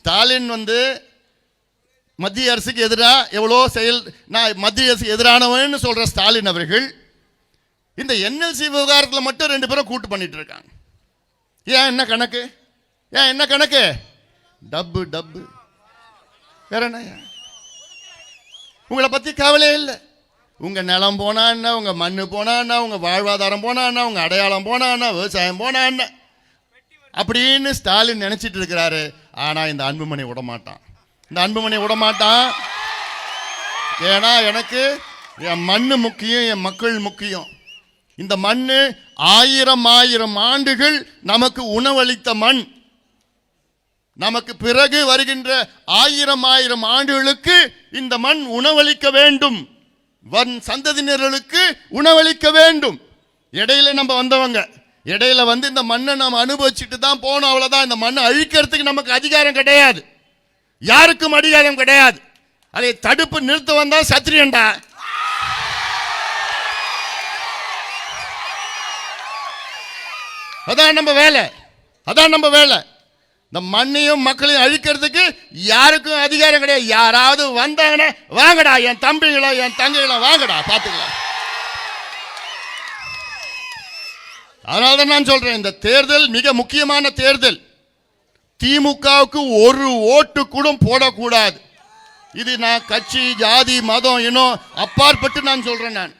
ஸ்டாலின் வந்து மத்திய அரசுக்கு எதிராக எவ்வளோ செயல் நான் மத்திய அரசுக்கு எதிரானவன் சொல்கிற ஸ்டாலின் அவர்கள் இந்த என்எல்சி விவகாரத்தில் மட்டும் ரெண்டு பேரும் கூட்டு பண்ணிட்டு இருக்காங்க. ஏன் என்ன கணக்கு? ஏன் என்ன கணக்கு? டப்பு டப்பு. வேற என்ன? உங்களை பற்றி கவலையே இல்லை. உங்கள் நிலம் போனா என்ன? உங்கள் மண்ணு போனா என்ன? உங்கள் வாழ்வாதாரம் போனா என்ன? உங்கள் அடையாளம் போனா என்ன? விவசாயம் போனா என்ன? அப்படின்னு ஸ்டாலின் நினச்சிட்டு இருக்கிறாரு. ஆனால் இந்த அன்புமணி விடமாட்டான். இந்த அன்புமணி விடமாட்டான். ஏன்னா எனக்கு என் மண் முக்கியம் என் மக்கள் முக்கியம். இந்த மண் ஆயிரம் ஆயிரம் ஆண்டுகள் நமக்கு உணவளித்த மண். நமக்கு பிறகு வருகின்ற ஆயிரம் ஆயிரம் ஆண்டுகளுக்கு இந்த மண் உணவளிக்க வேண்டும். வன் சந்ததியினர்களுக்கு உணவளிக்க வேண்டும். இடையில நம்ம வந்தவங்க இடையில வந்து இந்த மண்ணை நாம் அனுபவிச்சுட்டு தான் போனோம் அவ்வளோதான் இந்த மண்ணை அழிக்கிறதுக்கு நமக்கு அதிகாரம் கிடையாது. யாருக்கும் அதிகாரம் கிடையாது. அதை தடுப்பு நிறுத்த வந்தா சத்திரியன்டா. அதான் நம்ம வேலை. அதான் நம்ம வேலை. இந்த மண்ணையும் மக்களையும் அழிக்கிறதுக்கு யாருக்கும் அதிகாரம் கிடையாது. யாராவது வந்தாங்கன்னா வாங்கடா என் தம்பிகளோ என் தங்கைகளோ வாங்கடா பார்த்துக்கலாம் அதனால தான் நான் சொல்றேன் இந்த தேர்தல் மிக முக்கியமான தேர்தல். திமுகவுக்கு ஒரு ஓட்டு கூட போடக்கூடாது. இது நான் கட்சி ஜாதி மதம் இனம் அப்பாற்பட்டு நான் சொல்றேன் நான்.